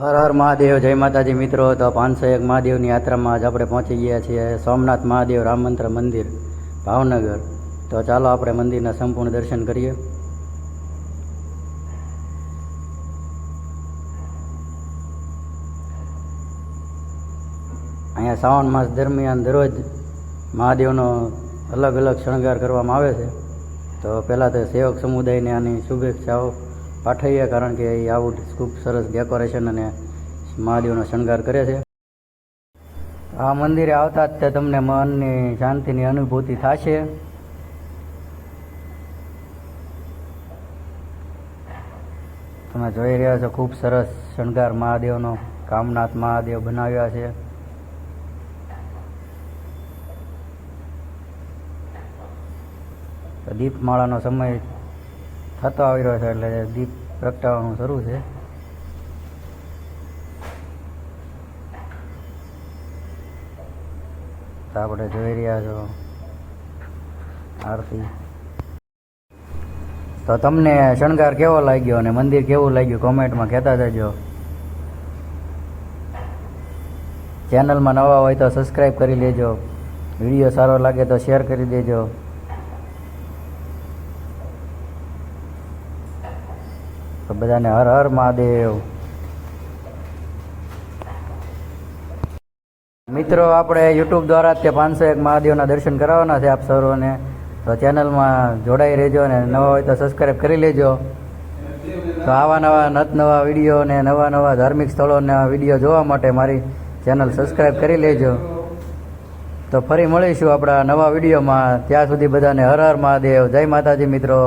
હર હર મહાદેવ, જય માતાજી મિત્રો. તો પાંચસો એક મહાદેવની યાત્રામાં આજ આપણે પહોંચી ગયા છીએ સોમનાથ મહાદેવ રામ મંત્ર મંદિર, ભાવનગર. તો ચાલો આપણે મંદિરના સંપૂર્ણ દર્શન કરીએ. અહીંયા શ્રાવણ માસ દરમિયાન દરરોજ મહાદેવનો અલગ અલગ શણગાર કરવામાં આવે છે. તો પહેલાં તો સેવક સમુદાયને આની શુભેચ્છાઓ પાઠવીએ, કારણ કે એ આવું ખૂબ સરસ ડેકોરેશન અને મહાદેવનો શણગાર કરે છે. આ મંદિરે આવતા જ તે તમને મનની શાંતિની અનુભૂતિ થશે. તમે જોઈ રહ્યા છો, ખૂબ સરસ શણગાર મહાદેવનો, કામનાથ મહાદેવ બનાવ્યા છે. દીપમાળાનો સમય થતો આવી રહ્યો છે એટલે દીપ પ્રગટાવવાનું શરૂ છે. આપણે જોઈ રહ્યા છો આરતી. તો તમને શણગાર કેવો લાગ્યો અને મંદિર કેવું લાગ્યું કોમેન્ટમાં કહેતા જજો. ચેનલમાં નવા હોય તો સબસ્ક્રાઈબ કરી લેજો. વીડિયો સારો લાગે તો શેર કરી દેજો. તો બધાને હર હર મહાદેવ. મિત્રો, આપણે યુટ્યુબ દ્વારા તે પાંચસો એક મહાદેવના દર્શન કરાવવાના છે આપ સૌને તો ચેનલમાં જોડાઈ રહેજો અને નવા હોય તો સબસ્ક્રાઈબ કરી લેજો. તો આવા નવા નત નવા વીડિયો ને નવા નવા ધાર્મિક સ્થળોના વીડિયો જોવા માટે મારી ચેનલ સબસ્ક્રાઈબ કરી લેજો. તો ફરી મળીશું આપણા નવા વિડીયોમાં. ત્યાં સુધી બધાને હર હર મહાદેવ. જય માતાજી મિત્રો.